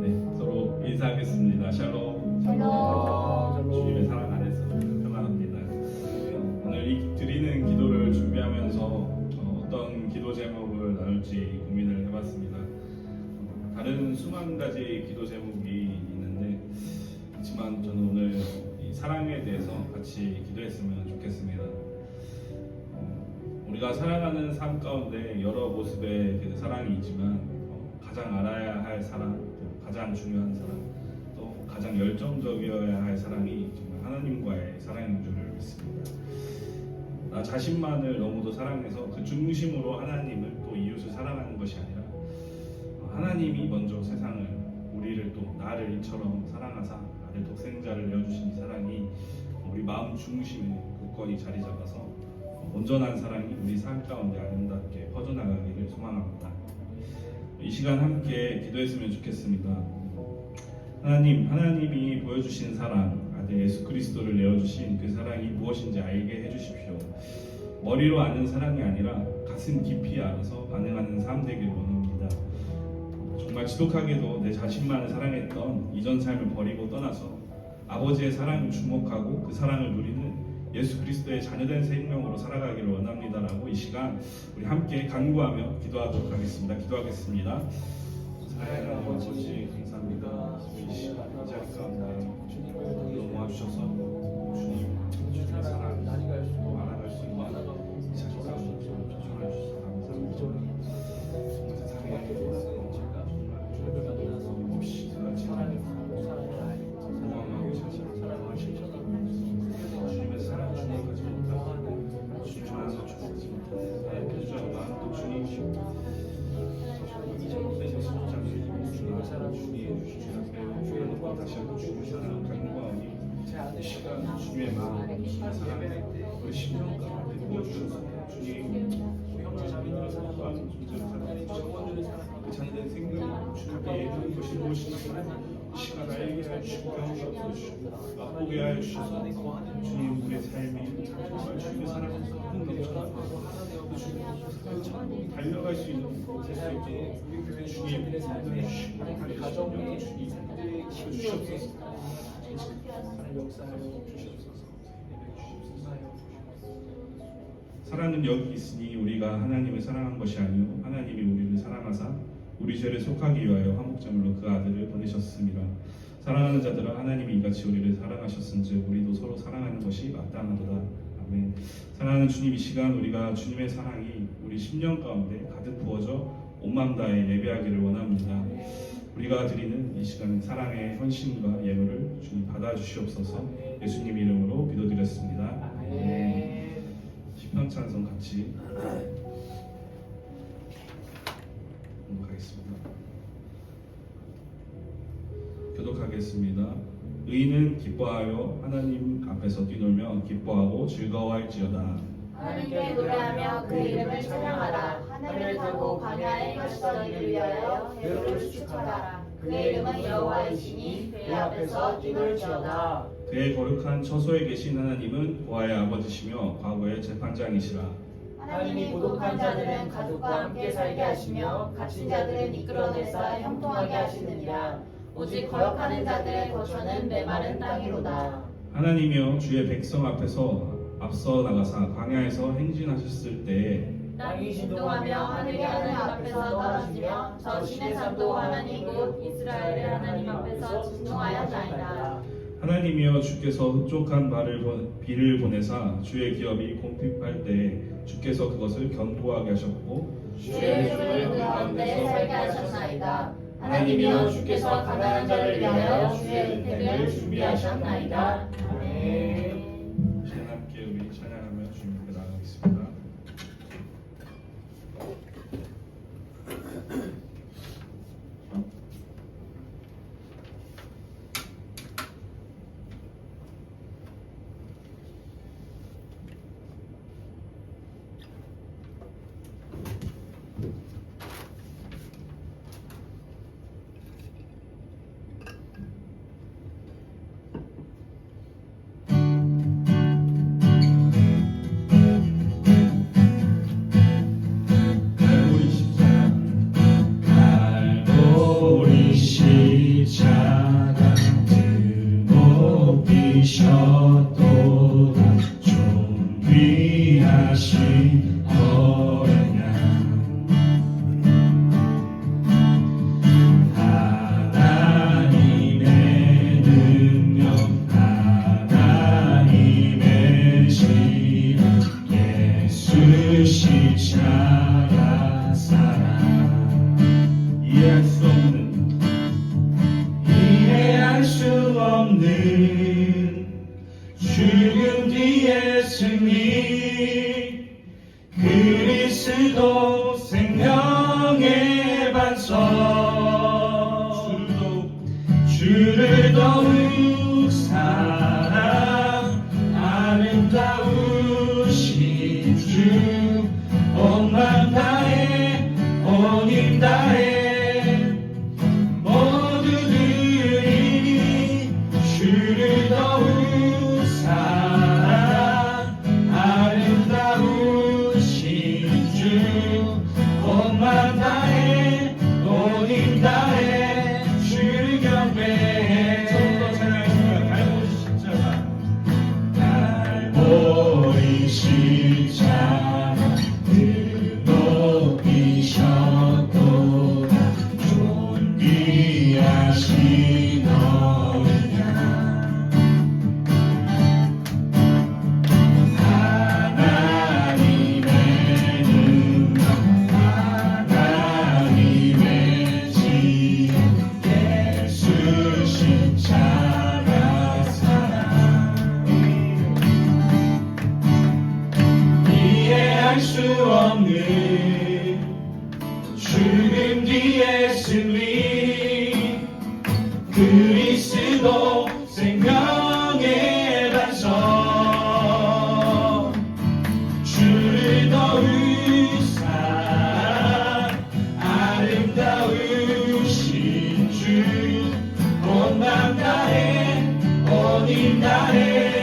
네, 서로 인사하겠습니다. 샬롬. 샬롬. 주님의 사랑 안에서 평안합니다. 어, 오늘 이 드리는 기도를 준비하면서 어, 어떤 기도 제목을 나눌지 고민을 해봤습니다. 어, 다른 수만 가지 기도 제목이 있는데 그렇지만 저는 오늘 이 사랑에 대해서 같이 기도했으면 좋겠습니다. 어, 우리가 살아가는 삶 가운데 여러 모습의 그 사랑이 있지만 어, 가장 알아야 할 사랑, 또 가장 중요한 사랑, 또 가장 열정적이어야 할 사랑이 정말 하나님과의 사랑인 줄 믿습니다. 나 자신만을 너무도 사랑해서 그 중심으로 하나님을 또 이웃을 사랑하는 것이 아니라 어, 하나님이 먼저 세상을 우리를 또 나를 이처럼 사랑하사 나를 독생자를 내어주신 이 사랑이 우리 마음 중심에 굳건히 자리 잡아서 온전한 사랑이 우리 삶 가운데 아름답게 퍼져나가기를 소망합니다. 이 시간 함께 기도했으면 좋겠습니다. 하나님, 하나님이 보여주신 사랑, 아들 예수 그리스도를 내어주신 그 사랑이 무엇인지 알게 해주십시오. 머리로 아는 사랑이 아니라 가슴 깊이 알아서 반응하는 삶 되길 원합니다. 정말 지독하게도 내 자신만을 사랑했던 이전 삶을 버리고 떠나서 아버지의 사랑을 주목하고 그 사랑을 누리는 예수 그리스도의 자녀된 생명으로 살아가기를 원합니다라고 이 시간 우리 함께 간구하며 기도하도록 하겠습니다. 기도하겠습니다. 사랑하는 아버지 감사합니다. 이 시간 가운데 너무 와주셔서 주셔서 주님 우리의 삶이 정말 주님의 사랑을 주님의 사랑을 달려갈 수 있는 세상에 주님 흔들어 주시고 가정에 주님 주시옵소서 역사하여 주시옵소서 사랑은 여기 있으니 우리가 하나님을 사랑한 것이 아니요 하나님이 우리를 사랑하사 우리 죄를 속하기 위하여 화목제물로 그 아들을 보내셨습니다. 사랑하는 자들아 하나님이 이같이 우리를 사랑하셨은즉 우리도 서로 사랑하는 것이 마땅하도다. 아멘. 사랑하는 주님 이 시간 우리가 주님의 사랑이 우리 심령 가운데 가득 부어져 온마음 다해 예배하기를 원합니다. 우리가 드리는 이 시간 사랑의 헌신과 예물을 주님 받아주시옵소서 예수님 이름으로 기도드렸습니다. 시편 찬송 같이 교독하겠습니다. 하겠습니다. 의인은 기뻐하여 하나님 앞에서 뛰놀며 기뻐하고 즐거워할지어다. 하나님께 노래하며 그 이름을 찬양하라. 하늘을 타고 광야에 가시던 이를 위하여 배로를 수축하라. 그의 이름은 여호와이시니 그 앞에서 뛰놀지어다. 그의 거룩한 처소에 계신 하나님은 고아의 아버지시며 과거의 재판장이시라. 하나님이 고독한 자들은 가족과 함께 살게 하시며 갇힌 자들은 이끌어내사 형통하게 하시느니라. 오직 거역하는 자들의 거처는 메마른 땅이로다. 하나님이여 주의 백성 앞에서 앞서 나가사 광야에서 행진하셨을 때에 땅이 진동하며 하늘이 하나님 앞에서 떨어지며 저 신의 산도 하나님 곧 이스라엘의 하나님 앞에서 진동하였나이다. 하나님이여 주께서 흡족한 발을 보- 비를 보내사 주의 기업이 공핍할 때에 주께서 그것을 견고하게 하셨고 주의 종을 그 가운데 살게 하셨나이다. 하나님이여 주께서 가난한 자를 위하여 주의 은택을 준비하셨나이다. 아멘. 다해 온 온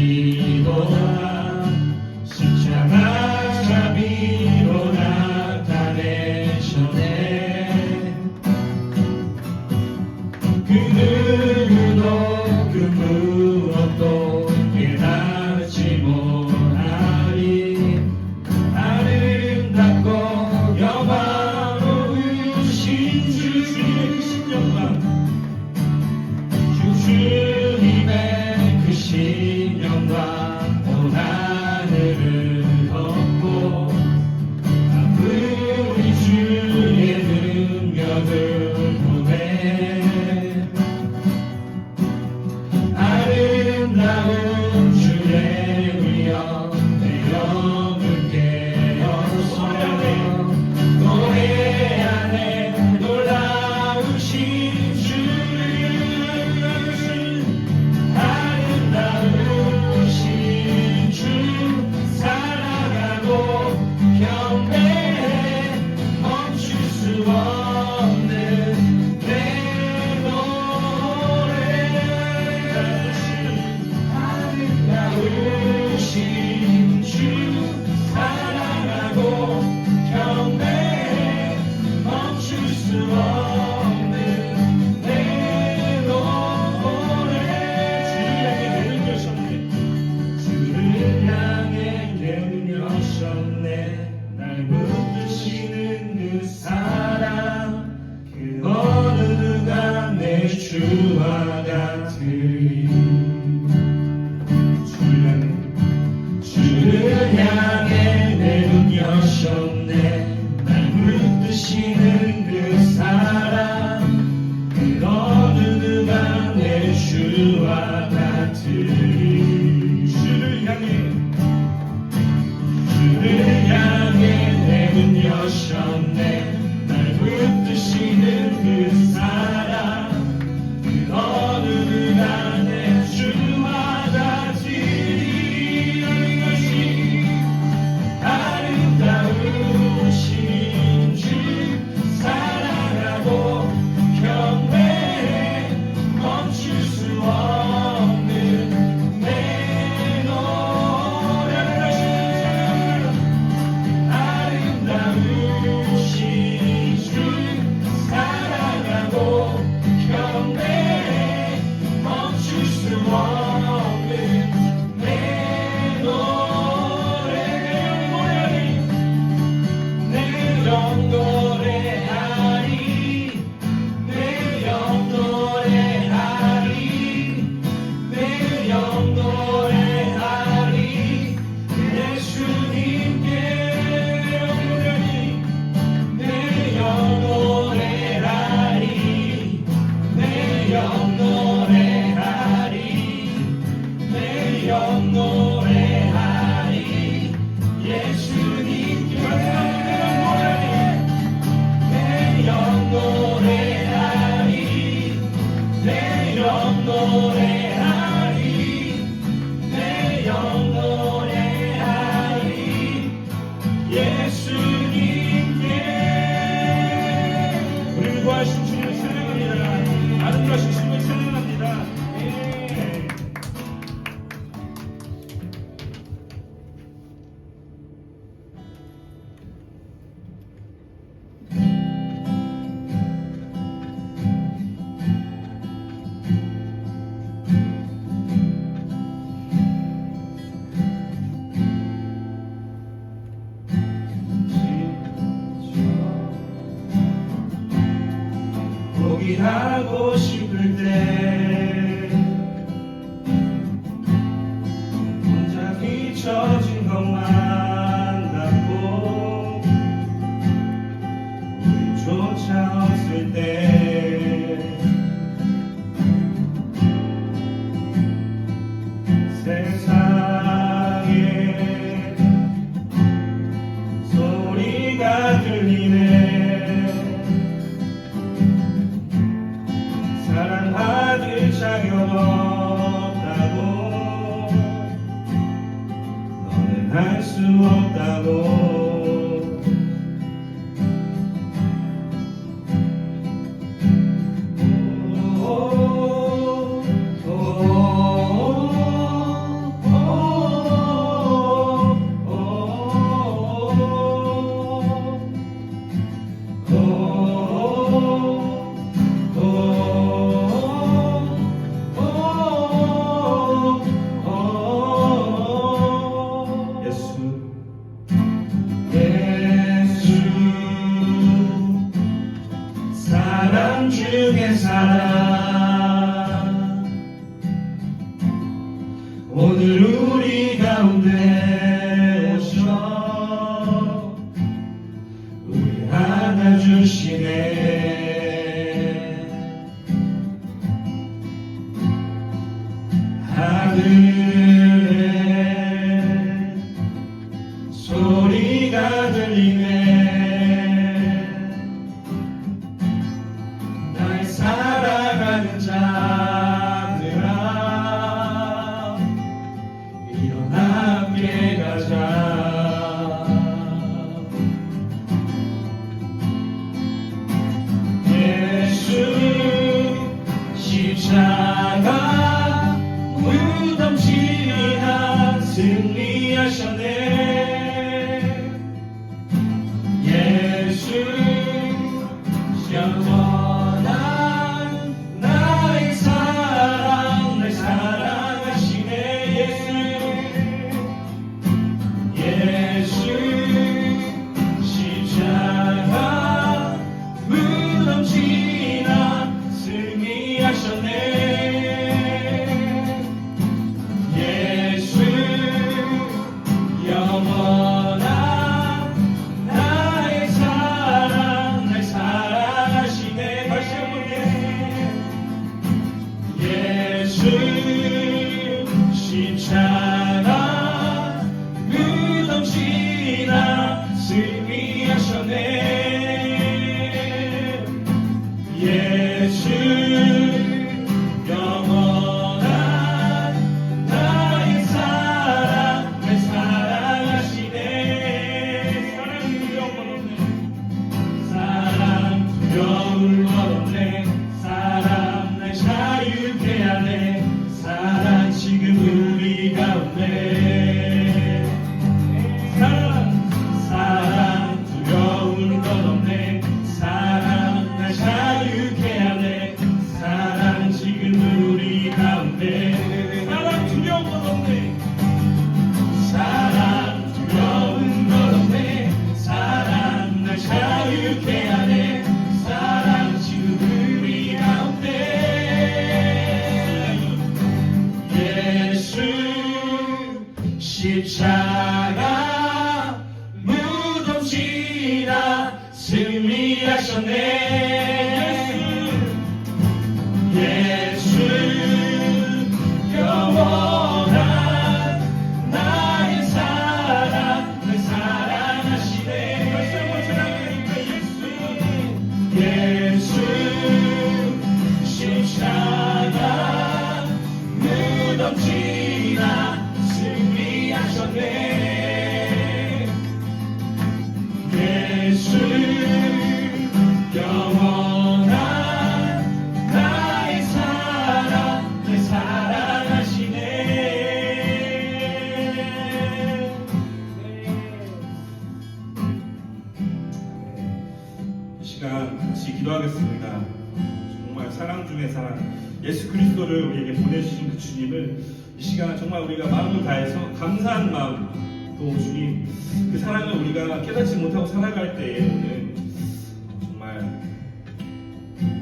contigo. in your 하고 싶을 때. 할 수 없다고. shine. on. 시간 같이 기도하겠습니다. 정말 사랑 중의 사랑, 예수 그리스도를 우리에게 보내주신 그 주님을 이 시간 정말 우리가 마음을 다해서 감사한 마음, 또 주님 그 사랑을 우리가 깨닫지 못하고 살아갈 때에 오늘 정말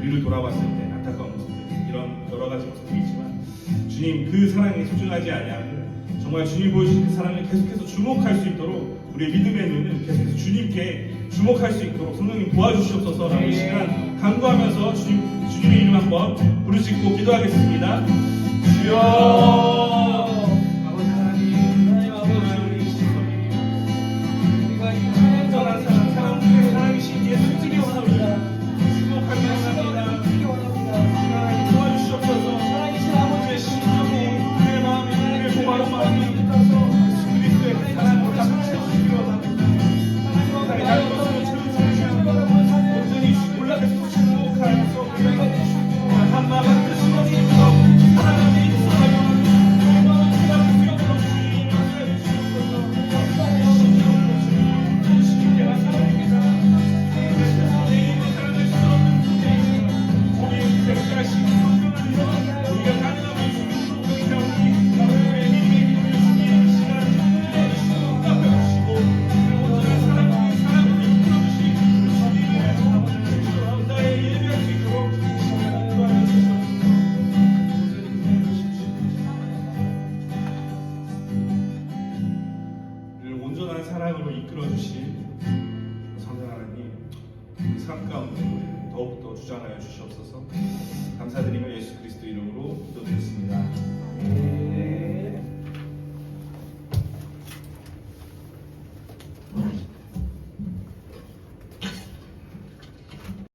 우리를 돌아봤을 때 안타까운 모습들, 이런 여러 가지 모습들이 있지만 주님 그 사랑이 소중하지 아니하고 정말 주님 보여주신 그 사랑을 계속해서 주목할 수 있도록 우리의 믿음에는 계속해서 주님께 주목할 수 있도록 성령님 도와주시옵소서라는 시간 강구하면서 주님, 주님의 이름 한번 부르짖고 기도하겠습니다. 주여